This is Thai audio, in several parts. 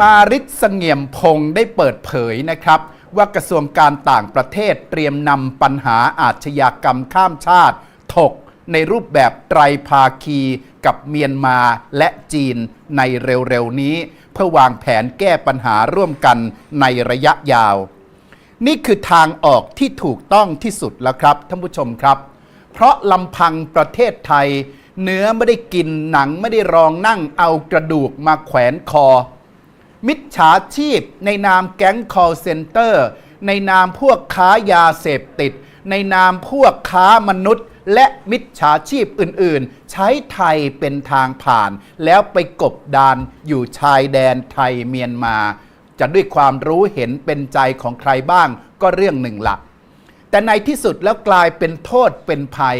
มาริศเสงี่ยมพงศ์ได้เปิดเผยนะครับ ว่ากระทรวงการต่างประเทศเตรียมนำปัญหาอาชญากรรมข้ามชาติ ถกในรูปแบบไตรภาคีกับเมียนมาและจีนในเร็วๆนี้ เพื่อวางแผนแก้ปัญหาร่วมกันในระยะยาว นี่คือทางออกที่ถูกต้องที่สุดแล้วครับท่านผู้ชมครับ เพราะลำพังประเทศไทย เนื้อไม่ได้กินหนังไม่ได้รองนั่งเอากระดูกมาแขวนคอ มิจฉาชีพ ในนามแก๊ง call center ในนามพวกค้ายาเสพติด ในนามพวกค้ามนุษย์ และมิจฉาชีพอื่น ๆ ใช้ไทยเป็นทางผ่าน แล้วไปกบดานอยู่ชายแดนไทยเมียนมา จะด้วยความรู้เห็นเป็นใจของใครบ้างก็เรื่องหนึ่งละแต่ในที่สุดแล้วกลายเป็นโทษเป็นภัย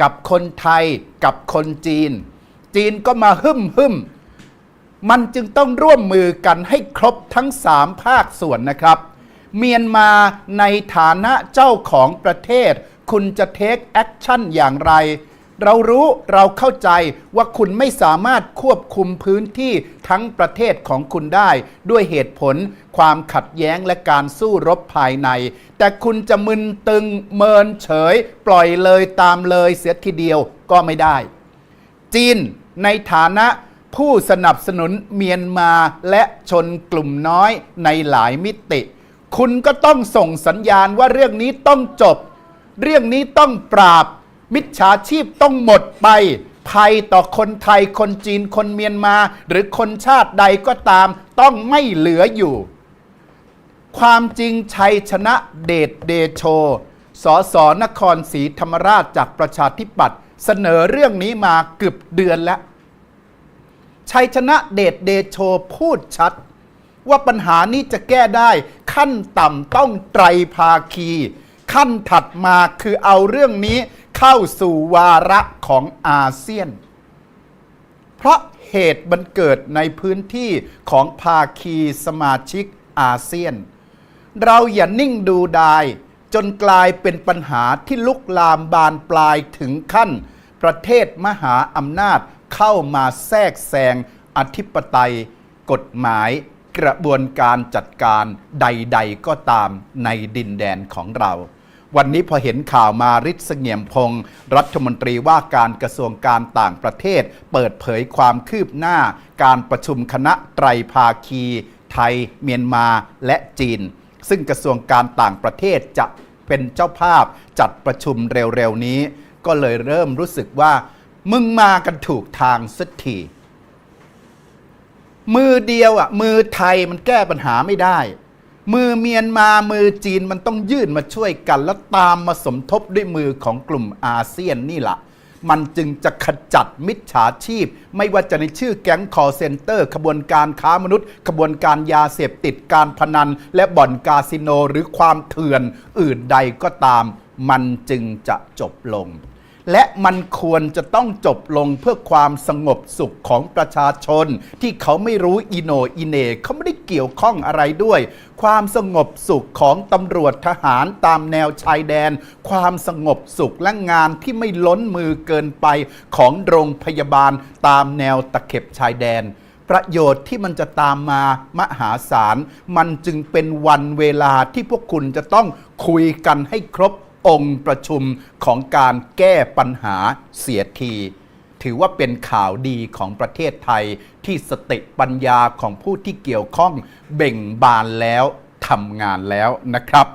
กับคนไทยกับคนจีน จีนก็มาหึ่มหึ่ม มันจึงต้องร่วมมือกันให้ครบทั้ง 3 ภาคส่วนนะครับ เมียนมาในฐานะเจ้าของประเทศ คุณจะเทคแอคชั่นอย่างไร เรารู้เราเข้าใจว่าคุณไม่สามารถควบคุมพื้นที่ทั้งประเทศของคุณได้ ด้วยเหตุผล ความขัดแย้งและการสู้รบภายใน แต่คุณจะมึนตึงเมินเฉย ปล่อยเลยตามเลยเสียทีเดียวก็ไม่ได้ จีนในฐานะ ผู้สนับสนุนเมียนมาและชนกลุ่มน้อยในหลายมิติ คุณก็ต้องส่งสัญญาณว่าเรื่องนี้ต้องจบ เรื่องนี้ต้องปราบ มิจฉาชีพต้องหมดไป ภัยต่อคนไทยคนจีนคนเมียนมา หรือคนชาติใดก็ตาม ต้องไม่เหลืออยู่ ความจริงชัยชนะเดชเดโชสสนครศรีธรรมราชจากประชาธิปัตย์เสนอเรื่องนี้มาเกือบเดือนแล้ว ชัยชนะเดชเดโชพูดชัด ว่าปัญหานี้จะแก้ได้ขั้นต่ำต้องไตรภาคี ขั้นถัดมาคือเอาเรื่องนี้เข้าสู่วาระของอาเซียน เพราะเหตุมันเกิดในพื้นที่ของภาคีสมาชิกอาเซียน เราอย่านิ่งดูดายจนกลายเป็นปัญหาที่ลุกลามบานปลายถึงขั้น ประเทศมหาอำนาจ เข้ามาแทรกแซงอธิปไตย กฎหมาย กระบวนการจัดการใด ๆ ก็ตามในดินแดนของเรา วันนี้พอเห็นข่าวมาริศเสงี่ยมพงศ์รัฐมนตรีว่าการกระทรวงการต่างประเทศ เปิดเผยความคืบหน้า การประชุมคณะไตรภาคี ไทย เมียนมาและจีน ซึ่งกระทรวงการต่างประเทศจะเป็นเจ้าภาพจัดประชุมเร็วๆนี้ ก็เลยเริ่มรู้สึกว่า มึงมากันถูกทางสักทีมือเดียวอะ มือไทยมันแก้ปัญหาไม่ได้ มือเมียนมามือจีนมันต้องยื่นมาช่วยกัน แล้วตามมาสมทบด้วยมือของกลุ่มอาเซียนนี่แหละมันจึงจะขจัดมิจฉาชีพ ไม่ว่าจะในชื่อแก๊งคอเซนเตอร์ ขบวนการค้ามนุษย์ ขบวนการยาเสพติดการพนัน และบ่อนคาสิโนหรือความเถื่อนอื่นใดก็ตาม มันจึงจะจบลง และมันควรจะต้องจบลงเพื่อความสงบสุขของประชาชน ที่เขาไม่รู้อิโนอิเนเขาไม่ได้เกี่ยวข้องอะไรด้วย ความสงบสุขของตำรวจทหารตามแนวชายแดน ความสงบสุขและงานที่ไม่ล้นมือเกินไปของโรงพยาบาลตามแนวตะเข็บชายแดนประโยชน์ที่มันจะตามมามหาศาล มันจึงเป็นวันเวลาที่พวกคุณจะต้องคุยกันให้ครบ องค์ประชุมของการแก้ปัญหาเสียที ถือว่าเป็นข่าวดีของประเทศไทยที่สติปัญญาของผู้ที่เกี่ยวข้องเบ่งบานแล้วทำงานแล้วนะครับ